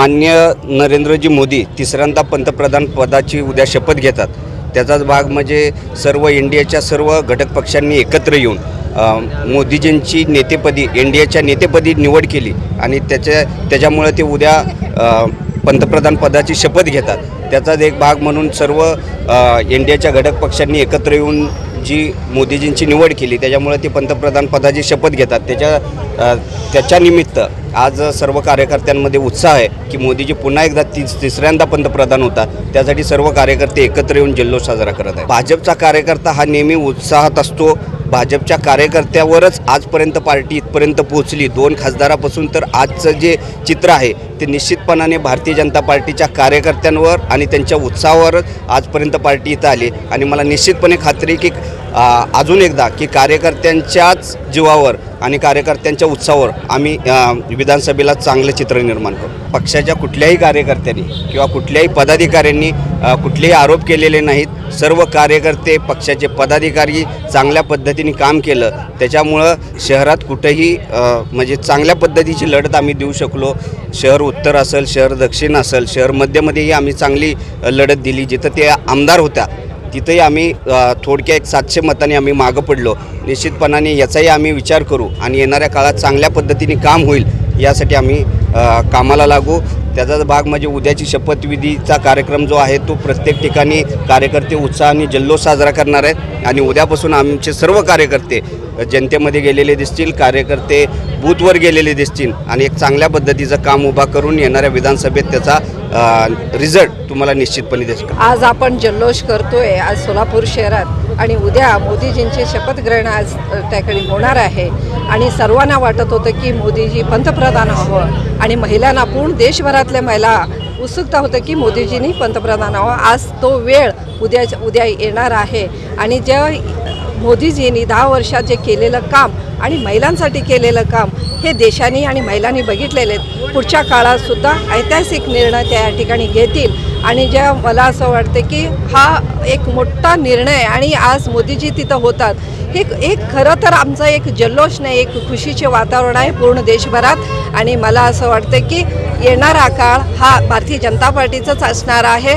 मान्य नरेंद्रजी मोदी तिसऱ्यांदा पंतप्रधान पदाची उद्या शपथ घेतात. त्याचाच भाग म्हणजे सर्व इंडियाच्या सर्व घटक पक्षांनी एकत्र येऊन मोदीजींची नेतेपदी इंडियाच्या नेतेपदी निवड केली आणि त्याच्या त्याच्यामुळे ते उद्या पंतप्रधान पदाची शपथ घेतात. त्याचाच एक भाग म्हणून सर्व अ, इंडियाच्या घटक पक्षांनी एकत्र येऊन जी मोदीजींची निवड केली त्याच्यामुळे ते पंतप्रधान पदाची शपथ घेतात. त्याच्या त्याच्यानिमित्त आज सर्व कार्यकर्त्यांमध्ये उत्साह आहे की मोदीजी पुन्हा एकदा तिस तिसऱ्यांदा पंतप्रधान होता त्यासाठी सर्व कार्यकर्ते एकत्र येऊन जल्लोष साजरा करत आहेत. भाजपचा कार्यकर्ता हा नेहमी उत्साहात असतो. भाजपच्या कार्यकर्त्यावरच आजपर्यंत पार्टी इथपर्यंत पोहोचली. दोन खासदारापासून तर आजचं जे चित्र आहे ते निश्चितपणाने भारतीय जनता पार्टीच्या कार्यकर्त्यांवर आणि त्यांच्या उत्साहावरच आजपर्यंत पार्टी इथं आली. आणि मला निश्चितपणे खात्री की अजून एकदा की कार्यकर्त्यांच्याच जीवावर आणि कार्यकर्त्यांच्या उत्साहावर आम्ही विधानसभेला चांगलं चित्र निर्माण करू. पक्षाच्या कुठल्याही कार्यकर्त्यांनी किंवा कुठल्याही पदाधिकाऱ्यांनी कुठलेही आरोप केलेले नाहीत. सर्व कार्यकर्ते पक्षाचे पदाधिकारी चांगल्या पद्धतीने काम केलं. त्याच्यामुळं शहरात कुठंही म्हणजे चांगल्या पद्धतीची लढत आम्ही देऊ शकलो. शहर उत्तर असेल शहर दक्षिण असेल शहर मध्यमध्येही आम्ही चांगली लढत दिली. जिथं ते आमदार होत्या तिथंही आम्ही थोडक्या एक सातशे मतांनी आम्ही मागं पडलो. निश्चितपणाने याचाही आम्ही विचार करू आणि येणाऱ्या काळात चांगल्या पद्धतीने काम होईल यासाठी आम्ही कामाला लागू. त्याचाच भाग म्हणजे उद्याची शपथविधीचा कार्यक्रम जो आहे तो प्रत्येक ठिकाणी कार्यकर्ते उत्साहाने जल्लोष साजरा करणार आहेत आणि उद्यापासून आमचे सर्व कार्यकर्ते जनतेमध्ये गेलेले दिसतील कार्यकर्ते बूथवर गेलेले दिसतील आणि एक चांगल्या पद्धतीचं काम उभा करून येणाऱ्या विधानसभेत त्याचा रिझल्ट तुम्हाला निश्चितपणे दिसेल. आज आपण जल्लोष करतोय आज सोलापूर शहरात आणि उद्या मोदीजींचे शपथग्रहण आज त्याकडे होणार आहे. आणि सर्वांना वाटत होतं की मोदीजी पंतप्रधान व्हावं आणि महिलांना पूर्ण देशभरातल्या महिला उत्सुकता होतं की मोदीजींनी पंतप्रधान व्हावं आज तो वेळ उद्या उद्या येणार आहे. आणि ज्या मोदीजींनी दहा वर्षात जे केलेलं काम आणि महिलांसाठी केलेलं काम हे देशाने आणि महिलांनी बघितलेले आहेत. पुढच्या काळातसुद्धा ऐतिहासिक निर्णय त्या या ठिकाणी घेतील. आणि ज्या मला असं वाटतं की हा एक मोठा निर्णय आणि आज मोदीजी तिथं होतात हे एक खरं तर आमचं एक जल्लोष नाही एक खुशीचे वातावरण आहे पूर्ण देशभरात. आणि मला असं वाटतं की येणारा काळ हा भारतीय जनता पार्टीचाच असणार आहे.